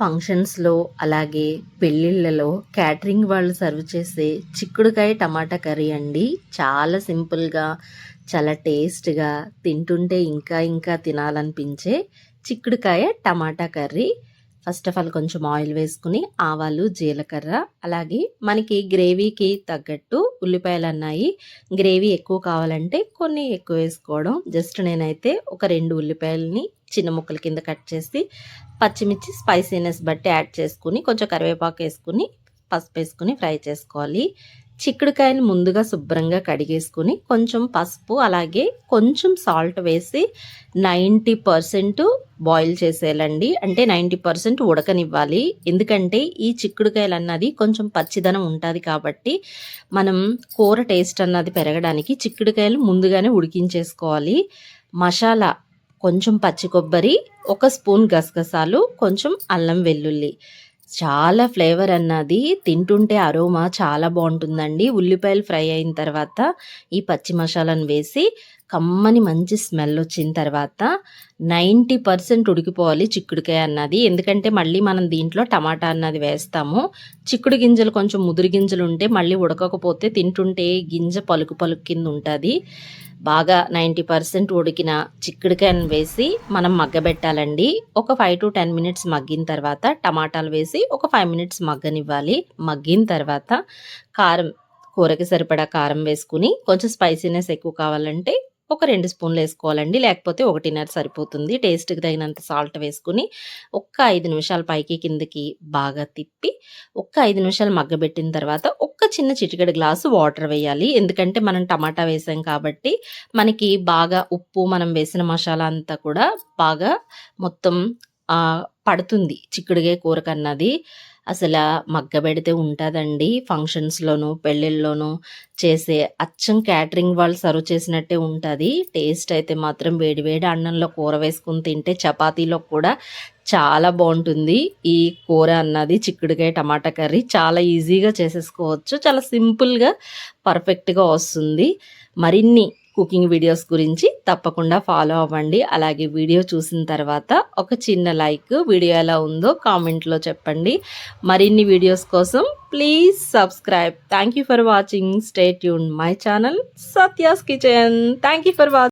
ఫంక్షన్స్లో అలాగే పెళ్ళిళ్ళలో క్యాటరింగ్ వాళ్ళు సర్వ్ చేసే చిక్కుడుకాయ టమాటా కర్రీ అండి. చాలా సింపుల్గా చాలా టేస్ట్గా తింటుంటే ఇంకా ఇంకా తినాలనిపించే చిక్కుడుకాయ tomato curry. First of all కొంచెం ఆయిల్ వేసుకుని ఆవాలు జీలకర్ర అలాగే మనకి గ్రేవీకి తగ్గట్టు ఉల్లిపాయలు అన్నాయి. గ్రేవీ ఎక్కువ కావాలంటే కొన్ని ఎక్కువ వేసుకోవడం. జస్ట్ నేనైతే ఒక రెండు ఉల్లిపాయలని చిన్న ముక్కల కింద కట్ చేసి పచ్చిమిర్చి స్పైసీనెస్ బట్టి యాడ్ చేసుకుని కొంచెం కరివేపాకు వేసుకుని పసుపు వేసుకుని ఫ్రై చేసుకోవాలి. చిక్కుడుకాయని ముందుగా శుభ్రంగా కడిగేసుకుని కొంచెం పసుపు అలాగే కొంచెం సాల్ట్ వేసి నైంటీ పర్సెంట్ బాయిల్ చేసేయాలండి. అంటే నైంటీ పర్సెంట్ ఉడకనివ్వాలి. ఎందుకంటే ఈ చిక్కుడుకాయలు అన్నది కొంచెం పచ్చిదనం ఉంటుంది కాబట్టి మనం కూర టేస్ట్ అన్నది పెరగడానికి చిక్కుడుకాయలు ముందుగానే ఉడికించేసుకోవాలి. మసాలా కొంచెం పచ్చి కొబ్బరి ఒక స్పూన్ గసగసాలు కొంచెం అల్లం వెల్లుల్లి. చాలా ఫ్లేవర్ అన్నది. తింటుంటే అరోమా చాలా బాగుంటుందండి. ఉల్లిపాయలు ఫ్రై అయిన తర్వాత ఈ పచ్చి మసాలాను వేసి కమ్మని మంచి స్మెల్ వచ్చిన తర్వాత నైంటీ పర్సెంట్ ఉడికిపోవాలి చిక్కుడుకాయ అన్నది. ఎందుకంటే మళ్ళీ మనం దీంట్లో టమాటా అన్నది వేస్తాము. చిక్కుడు గింజలు కొంచెం ముదురు గింజలు ఉంటే మళ్ళీ ఉడకకపోతే తింటుంటే గింజ పలుకు పలుకు కింద ఉంటుంది. బాగా నైంటీ పర్సెంట్ ఉడికిన చిక్కుడుకాయను వేసి మనం మగ్గబెట్టాలండి. ఒక ఫైవ్ టు టెన్ మినిట్స్ మగ్గిన తర్వాత టమాటాలు వేసి ఒక ఫైవ్ మినిట్స్ మగ్గనివ్వాలి. మగ్గిన తర్వాత కారం కూరకి సరిపడా కారం వేసుకుని కొంచెం స్పైసీనెస్ ఎక్కువ కావాలంటే ఒక రెండు స్పూన్లు వేసుకోవాలండి. లేకపోతే ఒకటిన్నర సరిపోతుంది. టేస్ట్కి తగినంత సాల్ట్ వేసుకుని ఒక్క ఐదు నిమిషాలు పైకి కిందకి బాగా తిప్పి ఒక్క ఐదు నిమిషాలు మగ్గబెట్టిన తర్వాత ఒక్క చిన్న చిటికెడు గ్లాసు వాటర్ వేయాలి. ఎందుకంటే మనం టమాటా వేసాం కాబట్టి మనకి బాగా ఉప్పు మనం వేసిన మసాలా అంతా కూడా బాగా మొత్తం పడుతుంది. చిక్కుడుగా కూరకన్నది అసలు మగ్గబెడితే ఉంటుందండి ఫంక్షన్స్లోనూ పెళ్ళిళ్ళలోనూ చేసే అచ్చం క్యాటరింగ్ వాళ్ళు సర్వ్ చేసినట్టే ఉంటుంది. టేస్ట్ అయితే మాత్రం వేడివేడి అన్నంలో కూర వేసుకుని తింటే చపాతీలో కూడా చాలా బాగుంటుంది. ఈ కూర అన్నది చిక్కుడుకాయ టమాటా కర్రీ చాలా ఈజీగా చేసేసుకోవచ్చు. చాలా సింపుల్గా పర్ఫెక్ట్గా వస్తుంది. మరిన్ని కుకింగ్ వీడియోస్ గురించి తప్పకుండా ఫాలో అవ్వండి. అలాగే వీడియో చూసిన తర్వాత ఒక చిన్న లైక్ వీడియో ఎలా ఉందో కామెంట్లో చెప్పండి. మరిన్ని వీడియోస్ కోసం please subscribe. Thank you for watching. Stay tune my channel Satya's kitchen. Thank you for watching